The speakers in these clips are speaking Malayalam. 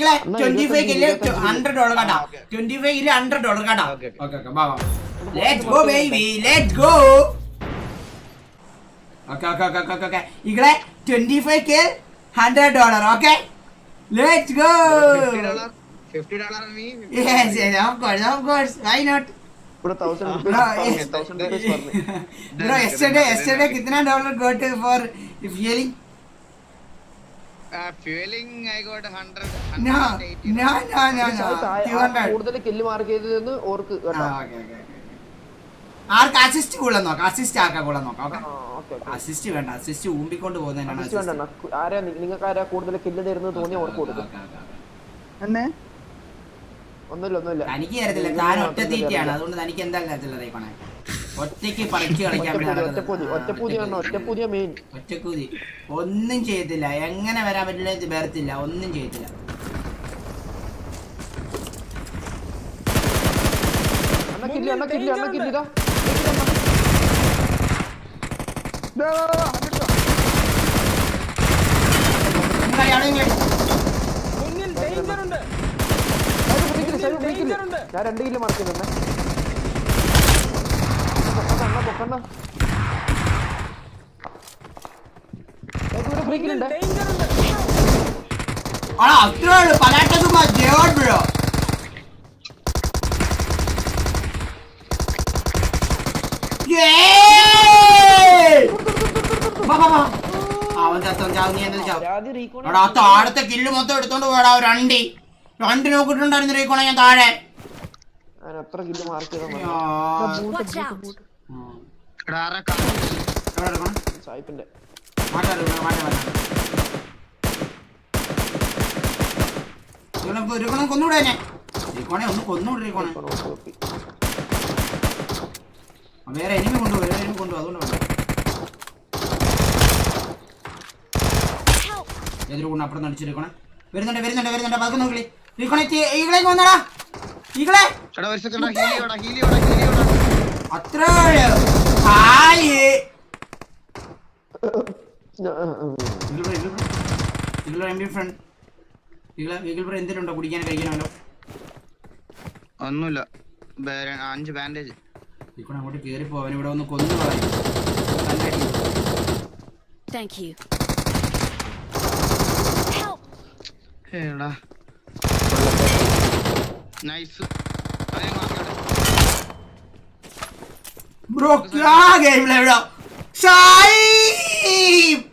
ഈകളെ അണ്ണാ, ട്വന്റി ഫൈവ് കില്ല് ഇരുപത്തഞ്ച് ഹൺഡ്രഡ് ഡോളർ കേട്ടോ ആ, okay. Twenty five kill hundred dollar കേട്ടോ Okay, okay. ഓക്കെ ഓക്കെ ബാ let's go baby let's go okay okay okay okay okay ഈകളെ twenty five kill hundred dollar okay let's go fifty dollar fifty dollar me yes yes of course of course why not ഇവിടെ thousand Bro, rupees yes. Thousand rupees പറഞ്ഞു Bro, yesterday, yesterday, कितना डॉलर got for fueling? കൂടുതൽ കില്ല് മാർക്ക് ചെയ്തതെന്ന് ഓർക്ക്. ആർക്ക് അസിസ്റ്റ് നോക്കാം? അസിസ്റ്റ് നോക്കാം? ഓക്കെ. വേണ്ട അസിസ്റ്റ് ഊമ്പിക്കൊണ്ട് പോകുന്നതിനാണ് അസിസ്റ്റ് വേണ്ട അണ്ണാ. ആരാ നിങ്ങൾക്ക് ആരാ കൂടുതൽ കില്ല് തരുന്നത് തോന്നി ഓർക്ക് കൊടുക്കും. ഒന്നുമില്ല ഒന്നുമില്ല. തനിക്ക് തരത്തില്ല താൻ ഒറ്റ തീറ്റയാണ്. അതുകൊണ്ട് തനിക്ക് എന്തായാലും തരത്തില്ല റേക്കണേ ഒറ്റയ്ക്ക് പറിച്ചു കളിക്കാൻ വേണ്ടി ഒറ്റപ്പൂതി മെയിൻ. ഒറ്റക്കൂതി. ഒന്നും ചെയ്തില്ല. എങ്ങനെ വരാൻ പറ്റില്ല ഇത് വരത്തില്ല. ഒന്നും ചെയ്തില്ല. ഞാൻ കില്ല് കിലോ കില്ല് അണ്ണ കില്ല് ഇതാ ദാ, ദാ, ദാ, അടിച്ചോ. നിങ്ങൾ എവിടെയെങ്കിലും മുന്നിൽ ഡേഞ്ചർ ഉണ്ട് ഞാൻ രണ്ട് കില്ല് മാർക്ക് ഡേഞ്ചർ ഉണ്ട് ആ അത്രേ ഉള്ളൂ. പലാട്ടതും ജയോഡ് ബ്രോ. അവൻ ചത്തവൻ ചാവും നീ എന്താ ചാവും. എടാ താഴത്തെ കില്ല് മൊത്തം എടുത്തോണ്ട് പോടാ രണ്ടി രണ്ട് നോക്കിട്ടുണ്ടായിരുന്നു റീക്കോണ ഞാൻ താഴെ. അത്ര കില്ല് മാർക്ക് ചെയ്ത സായിപ്പിന്റെ. ഒരുക്കണം കൊന്നുകൂടെ ഞാൻ റീക്കോണെ ഒന്ന് കൊന്നുകൂടെ റീക്കോണെ വേറെ എനിമി കൊണ്ടു വേറെ എനിമി കൊണ്ടു അതുകൊണ്ട് വേണ്ട! എതിര് കൊണ്ട് അപ്പുറം നടിച്ചെടുക്കണേ വരുന്നുണ്ട് വരുന്നുണ്ട് വരുന്നുണ്ട് പതുക്കെ നോക്കി റീക്കോണെ ഈകളേക്ക് വന്നടാ. ഈകളെ അത്രേ ഹായ്. കുടിക്കാൻ ഒന്നുമില്ല. അഞ്ച് ബാൻഡേജ് ഇവിടെ അങ്ങോട്ട് കേറി പോവാൻ ഇവിടെ ഒന്ന് കൊന്നു കളയും. എടാ നൈസ് ബ്രോ ക്യാ ഗെയിം ലേ bro ഷായിബ്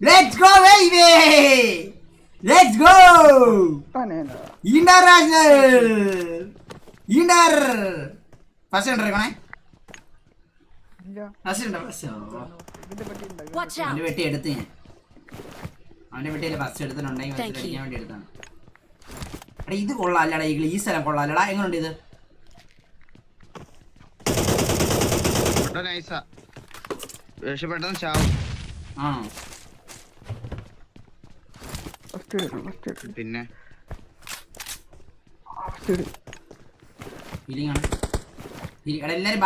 let's go baby let's go. International inter first ഇല്ല, ഫസ്റ്റ് ഉണ്ട് ഫസ്റ്റ്! അവന്റെ വെട്ടി എടുത്ത് ഞാൻ. അവന്റെ വെട്ടിയിൽ ഫസ്റ്റ് എടുത്തിട്ടുണ്ടെങ്കിൽ വേണ്ടി എടുത്താണ്. എടാ ഇത് കൊള്ളാല്ലടാ ഈ ഈ സ്ഥലം കൊള്ളാല്ലടാ എങ്ങനെയുണ്ട് ഇത്? നൈസാ പക്ഷെ പെട്ടെന്ന് ചാവും. ആണോ. First ഇട്, first ഇട്, പിന്നെ എല്ലാരും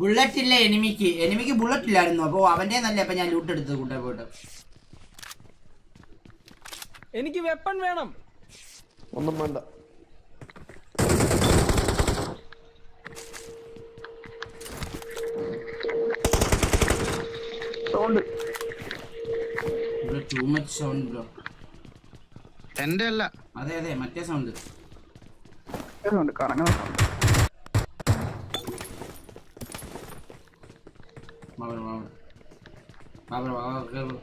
ബുള്ളറ്റ് ഇല്ല എനിമിക്ക് എനിമിക്ക് ബുള്ളറ്റ് ഇല്ലായിരുന്നു. അപ്പൊ അവന്റെ നല്ല അപ്പൊ ഞാൻ ലൂട്ട് എടുത്തത് കൂട്ടെ പോയിട്ട്. എനിക്ക് വെപ്പൺ വേണം. ഒന്നും വേണ്ട. Too much sound bro. എന്റെ അല്ല. അതെ അതെ മറ്റേ സൗണ്ട് സൗണ്ട് കറങ്ങുന്ന. ബാബർ ബാബർ ബാബർ ബാബർ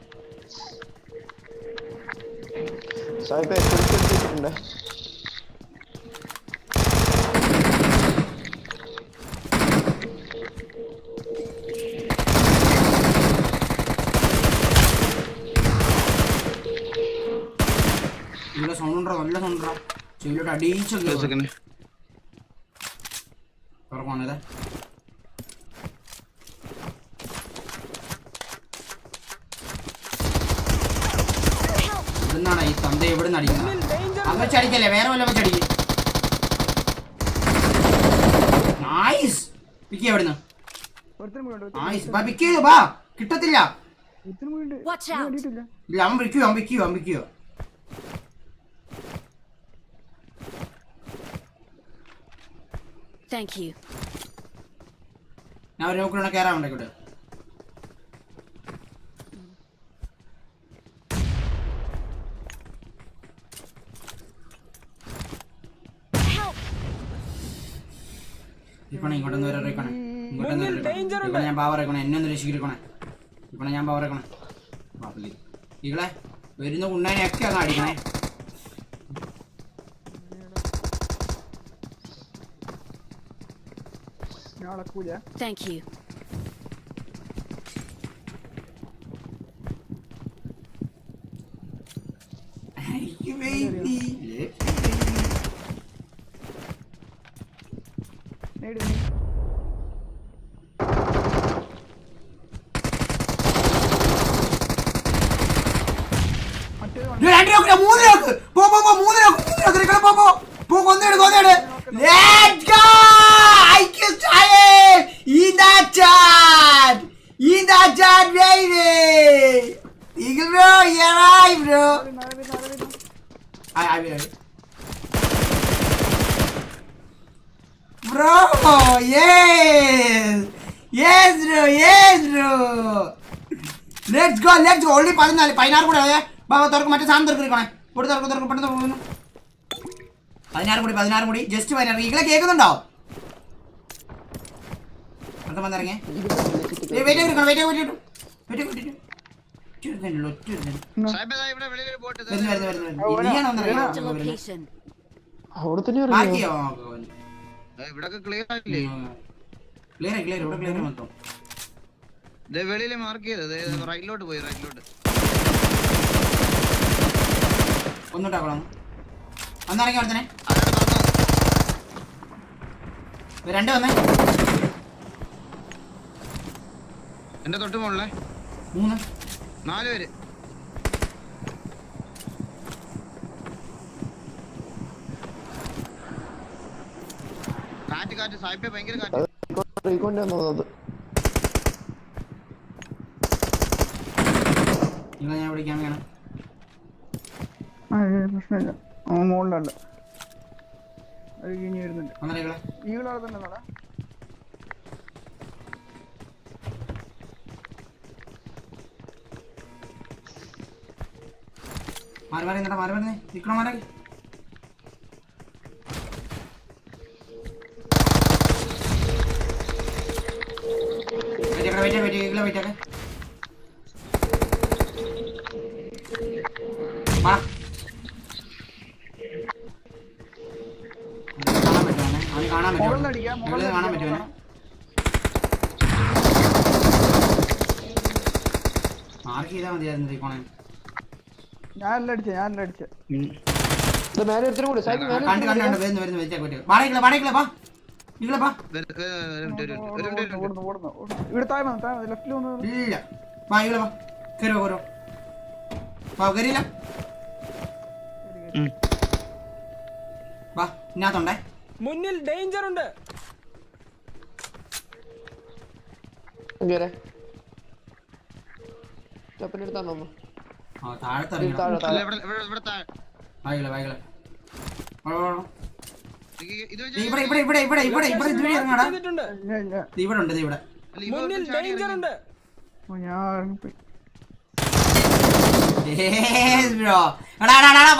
കേറ്. സായിപ്പ് എടുത്തിട്ടുണ്ട് ഇവിടെ സൗണ്ട് ഉണ്ടോ? നല്ല സൗണ്ട് ഉണ്ടോ? ചെവിലോട്ട് അടിച്ചൊക്കെ ഒരു ഇവിടെ നിന്ന് വെച്ച് അടിക്കല്ലേ? വേറെ വല്ല അടിക്കും. നൈസ് പിക്ക് എവിടുന്ന് നൈസ് വീണ്ട് ബാ പിക്ക് ചെയ്തു ബാ കിട്ടത്തില്ല വീണ്ട് ഇല്ല അവൻ വിളിക്കൂ അവൻ വിൽക്കൂ അവൻ വിൽക്കൂ ഞാൻ ഒരു നോക്കിയാണ് കയറാൻ ഉണ്ടെങ്കിൽ ഇപ്പണ ഇങ്ങോട്ടൊന്ന് വരെ ഇറക്കണേ ഇങ്ങോട്ടൊന്ന് ഞാൻ പവർ ഇറക്കണേ എന്നെ ഒന്ന് രക്ഷിക്കണേ ഇപ്പണ ഞാൻ പവർ ഇറക്കണേ. ബാപ്പിൽ ഈകളെ വരുന്ന ഉണ്ണാനെയൊക്കെ അങ്ങ് അടിക്കണേ. Thank you. Hey, baby. നേടി നീ. മറ്റേത് ഇത് രണ്ട് നോക്ക്, മൂന്ന് നോക്ക്. പോ, പോ, പോ, മൂന്ന് നോക്ക്, മൂന്ന് നോക്ക്. നിങ്ങൾ പോ, പോ. പോ, കൊന്നിട്, കൊന്നിട്. Let's go! IQ style! In the chat! In the chat, baby! Eagle bro, you're right, bro. I, I will, I will. Bro, yes! Yes, bro, yes, bro! Let's go let's go only പതിനാല് പതിനാറ് കൂടെ അതെ ബാബാ തുറക്കും മറ്റേ സാധനം തുറക്കിരിക്കണേ ഇവിടെ തുറക്കും തുറക്കും പെട്ടെന്ന് തുറക്കുന്നു പതിനാറ് കൂടി പതിനാറ് കൂടി ജസ്റ്റ് പതിനാറ് ഈകളെ കേൾക്കുന്നുണ്ടോ? അടുത്ത വന്നിറങ്ങി. വെയിറ്റ് ചെയ്തിരിക്കണം വെയിറ്റ് വെയിറ്റ് മൊത്തം. ദേ വെളിയിൽ മാർക്ക് ചെയ്തത് റൈറ്റിലോട്ട് പോയി റൈറ്റിലോട്ട് ഒന്നുണ്ടാക്കണം. വന്നിറങ്ങി അവിടെ തന്നെ. രണ്ട് വന്നേ. എന്റെ തൊട്ട് മുകളിലെ മൂന്ന്. നാല് പേര്. കാറ്റ് കാറ്റ്. സായിപ്പേ ഭയങ്കര കാറ്റ്. നിങ്ങളെ ഞാൻ വിളിക്കാൻ വേണം പ്രശ്നമില്ല. മുകളിലല്ല അത് ഇനി വരുന്നുണ്ട്. ഈകളവിടെ തന്നെ നടാ മാറി മാറി നിന്നടാ മാറി മാറി നിൽക്കണം മാറി? വെയിറ്റ് വെയിറ്റ് വെയിറ്റ് ഈകളെ വെയിറ്റ് ആക്കെ വാ കാണാൻ പറ്റുമോ? കാണാൻ മുകളിൽ പറ്റുമോ കാണാൻ മാർക്ക് ചെയ്താൽ മതിയായിരുന്നു തീക്കോണേ ഞാനല്ല അടിച്ചേ ഞാനല്ല അടിച്ചേ. ഇല്ല. വാ ഇവിടെ മുന്നിൽ ഡേഞ്ചർ ഉണ്ട്. ഇവിടെ- ഇവിടെ- ഇവിടെ ഇവിടെ ഇവിടെ ഇതുവഴി ഇറങ്ങാടാ. ഉണ്ട് ദേ ഇവിടെ. മുന്നിൽ ഡേഞ്ചർ ഉണ്ട്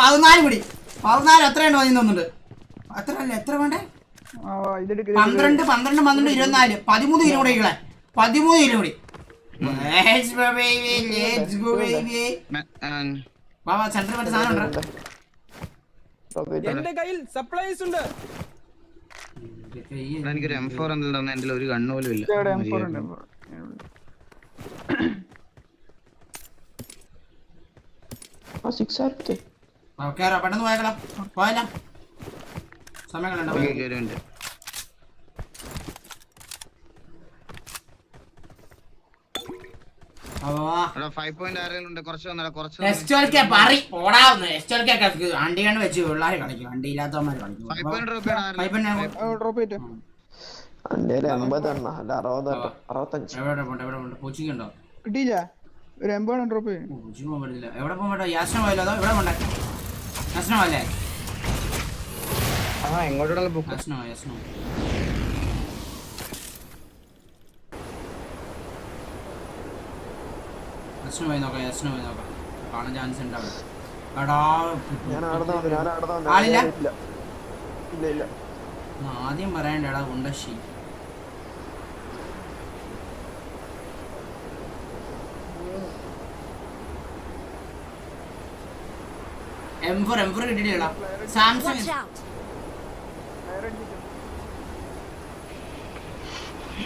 പതിനാല് കൂടി പതിനാല് എത്രയുണ്ട് തോന്നുന്നുണ്ട്. എത്ര അല്ല എത്ര വേണ്ടേ? ആ ഇതെടുക്ക പന്ത്രണ്ട് പന്ത്രണ്ട് പന്ത്രണ്ട് ഇരുപത്തിനാല്. പതിമൂന്ന് കിലോ കൂടെ ഇങ്ങളെ പതിമൂന്ന് കിലോ കൂടി. Let's go, baby. Let's go, baby. മെ- ആ, വാ വാ സെന്ററിൽ മറ്റേ സാധനം ഉണ്ടോ? എന്റെ കയ്യിൽ സപ്ലൈസ് ഉണ്ട്. എനിക്കൊരു എം ഫോർ എന്തെങ്കിലും തന്നെ എന്റെ ഒരു കണ്ണു പോലും ഇല്ല. ഇവിടെ എം ഫോർ സമയം കണ്ടോ ഉണ്ട്? എസ്റ്റോൽക്കെ അണ്ടിയാണ് വെച്ച് പിള്ളേർ കളിക്കും. അണ്ടി ഇല്ലാത്തവന്മാർ കളിക്കും. എൺപത് എവിടെ പോണ്ട കിട്ടിയില്ല. ഒരു എൺപതാണ് ഡ്രോപ്പ് ചെയ്യും. പൂച്ചിക്ക് പോകാൻ പറ്റില്ല. എവിടെ പോകാൻ പറ്റില്ല അതോ എവിടെ പോണ്ടേ പോയല്ലേ ആ എങ്ങോട്ടുള്ള ബുക്ക് യാസ്ന പോയി നോക്കാം യാസ്ന പോയി നോക്കാം കാണാൻ ചാൻസ് ഉണ്ട് അവിടെ. ആദ്യം പറയണ്ടടാ ഉണ്ടശി എം ഫോർ എം ഫോർ കിട്ടിയില്ലടാ സാംസങ് Watch out. അങ്ങായിരിക്കും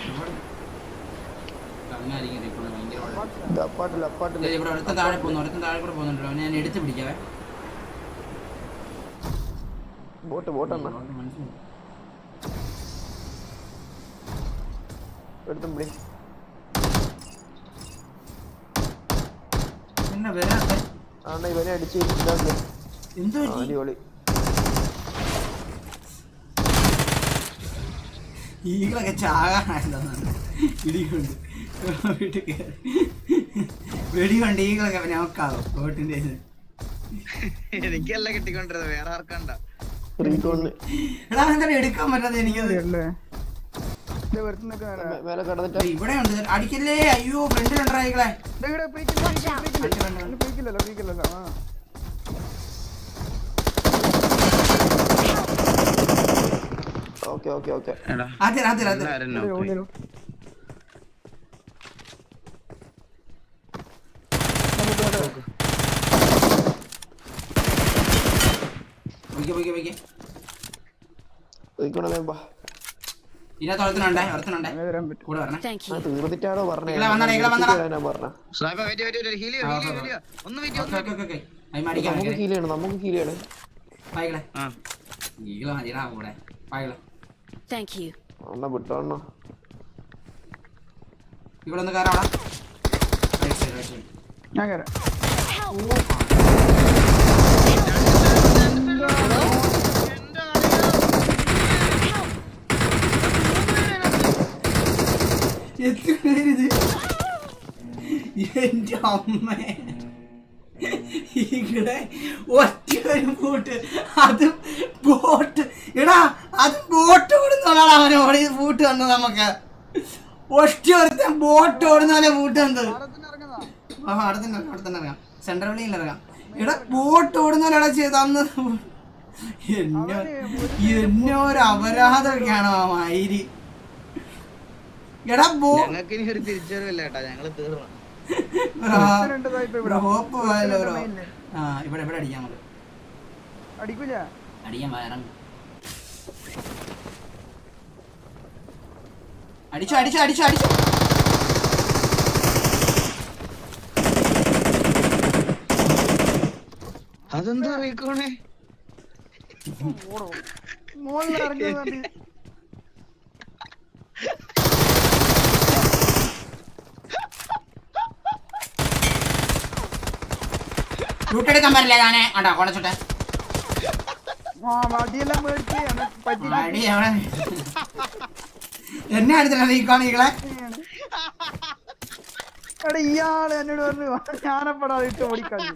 ഇപ്പോൾ ഭയങ്കര വെള്ളം. ഇത് അപ്പാട്ടില്ല അപ്പാട്ടില്ല ദേ ഇവിടെ ഒരുത്തൻ താഴെ പോകുന്നു ഒരുത്തൻ താഴെ കൂടെ പോകുന്നുണ്ടല്ലോ അവനെ ഞാൻ എടുത്ത് പിടിക്കാവേ ബോട്ട് ബോട്ട് മനസ്സിലായി എടുത്തും പിടി. എന്നാ വരാത്തെ? ഇവനെ അടിച്ച് അടിപൊളി. ഈകളൊക്കെ ചാകാനായിരുന്നു ഇടികൊണ്ട് വീട്ടിൽ കയറി. വെടികൊണ്ട് ഈകളൊക്കെ നോക്കാവും ബോട്ടിന്റെ. എനിക്കല്ല കിട്ടിക്കൊണ്ടിരുന്നത് വേറെ ആർക്കണ്ട എടാ എന്താണ് എടുക്കാൻ പറ്റാതെ എനിക്കത്. ഇവിടെ ഉണ്ട്. അടിക്കല്ലേ? അയ്യോ ഫ്രണ്ടിലുണ്ടാ ഈകളെ ഫ്രീക്കില്ലല്ലോ ഫ്രീക്കില്ലല്ലോ. ആ. Okay okay okay. എടാ ആദ്യം ആദ്യം ആദ്യം എല്ലാരും knock ആയി. ഉള്ളിലോ പോയിക്കേ പോയിക്കേ പോയിക്കേ റീകോണ വേമ്പാ ഇതിനകത്ത് ഒരുത്തനുണ്ടേ ഒരുത്തനുണ്ടേ കൂടെ വരണേ. ആ തീർന്നിട്ടാണോ പറഞ്ഞേ? ഇങ്ങളെ വന്നടാ, ഇങ്ങളെ വന്നടാ. ഞാൻ പറഞ്ഞ. സ്നൈപ്പർ വെയിറ്റ് വെയിറ്റ് വെയിറ്റ് ഹീലിയോ ഒന്ന് വെയിറ്റ് ഓക്കെ ഓക്കെ ഓക്കെ. നമുക്ക് വെക്കണേ. നമുക്ക് ചെയ്യണം. പായികളെ. ആ. ഈകളെ മതിടാ കൂടെ പായികളെ. Thank you. അണ്ണ വിട്ടോ ഇവിടെ ഒന്ന് ഞാൻ കയറാം എത്ര പേരിത് എന്റെ അമ്മ. ഇവിടെ ഒറ്റ ഒരു ബോട്ട് ബോട്ട്. എടാ അത് ബോട്ട് ഓടുന്നോളാണ് അവനെ ഓടി ബൂട്ട് തന്നത് നമുക്ക്. ഒറ്റ ഒരുത്തൻ ബോട്ട് ഓടുന്നാലേ ബൂട്ട് വന്നത്. ആ അവിടെ തന്നെ അവിടെ തന്നെ ഇറങ്ങാം. സെൻട്രൽ വിളിയിൽ ഇറങ്ങാം. എടാ ബോട്ട് ഓടുന്നാലടാ ചെയ്ത് തന്നത് എന്നെ എന്നെ ഒരു ആ എടാ ബോ. ഞങ്ങൾക്ക് ഇനി ഒരു തിരിച്ചറിവില്ല കേട്ടാ ഞങ്ങൾ തീർന്നു. രണ്ട് സായിപ്പ് ഇവിടെ. ഹോപ്പ് പോയാലോ. ആ ഇവിടെ ഇവിടെ അടിക്കാൻ നമുക്ക് അടിക്കൂല? അടിക്കാൻ വരണം അടിച്ചു അടിച്ചു അടിച്ചു അടിച്ചു. അതെന്താ ഇറങ്ങുന്നുണ്ട് ലൂട്ടെടുക്കാൻ പറ്റില്ല ഞാനേ. കണ്ടോ കൊളച്ചോട്ടെ എന്നെ അടുത്തില്ല നീക്കാണ് ഈകളെ ഇയാൾ എന്നോട് പറഞ്ഞു ഞാനപ്പെടാതെ ഇട്ട് കണ്ട.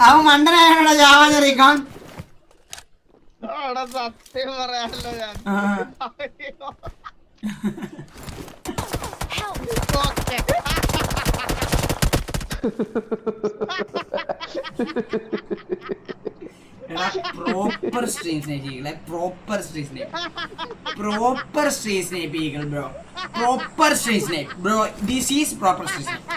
അവൻ മണ്ടനായോടാ ജാവാൻ റീക്കാൻ അവിടെ സത്യം പറയാനല്ലോ ഞാൻ. എടാ proper stream Snape ഈകളെ proper stream snap proper stream eagle bro proper stream snap bro this is proper stream snap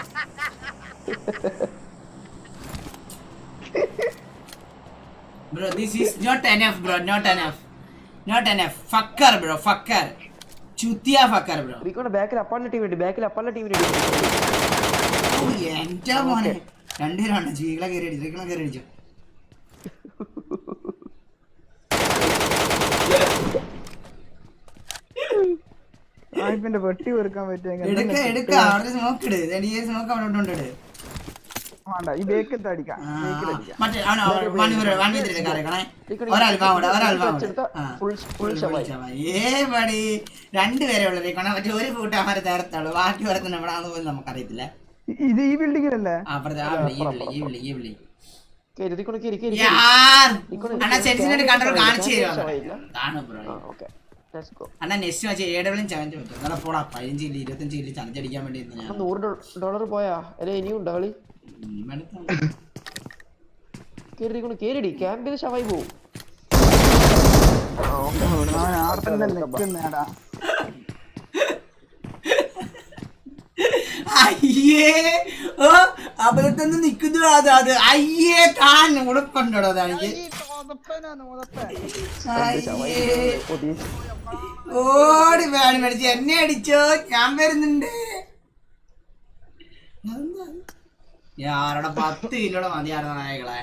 Bro, this is not enough, bro. Not enough. Not enough. Fucker, bro. Fucker. ചുത്തിയ ഫക്കർ ബ്രോ റീകോണ ബാക്കിൽ അപ്പാന്റെ ടീം ഉണ്ട് ബാക്കിൽ അപ്പാന്റെ ടീം ഉണ്ട് എന്റെ മോനെ രണ്ടുപേരാണ് ചീകളെ കയറി അടിച്ചു ചീകളെ കയറി അടിച്ചു വെട്ടി വെറുക്കാൻ പറ്റുമെങ്കിൽ എടുക്ക എടുക്ക അവിടെ സ്മോക്ക് ഇട് ഈ സ്മോക്ക് അവിടെ ഉണ്ട് വേണ്ട. ഈ ബേക്കിലത്തെ അടിക്കാം. മറ്റേ രണ്ടുപേരെ ഒരു കൂട്ടാമാരെ തേർത്തുള്ളൂ ബാക്കി വരത്തിന് എവിടാന്ന് പോലും നമുക്കറിയത്തില്ല. ഇത് ഈ ബിൽഡിങ്ങിലല്ലേ? അണ്ണാ നെക്സ്റ്റ് പറ്റും പോടാ പതിനഞ്ച് ഇരുപത്തഞ്ച് വേണ്ടി നൂറ് ഡോളർ പോയാ? അല്ലെ ഇനിയും ഉണ്ടോ കളി ഉം, കേറിടി. ക്യാമ്പ് കേറിടി ക്യാമ്പിൽ ഷവായി പോവും. അയ്യേ. ഓ അബദ്ധത്തിൽ നിൽക്കുന്നു അത് അത്. അയ്യേ താൻ ഉടുപ്പുണ്ടോ അതാണെങ്കിൽ അയ്യേ. ഓടി വേണം മേടിച്ച്. എന്നെ അടിച്ചോ? ഞാൻ വരുന്നുണ്ട്. ഞാനവിടെ പത്ത് കിലോടെ മതിയായിരുന്നു നായകളെ.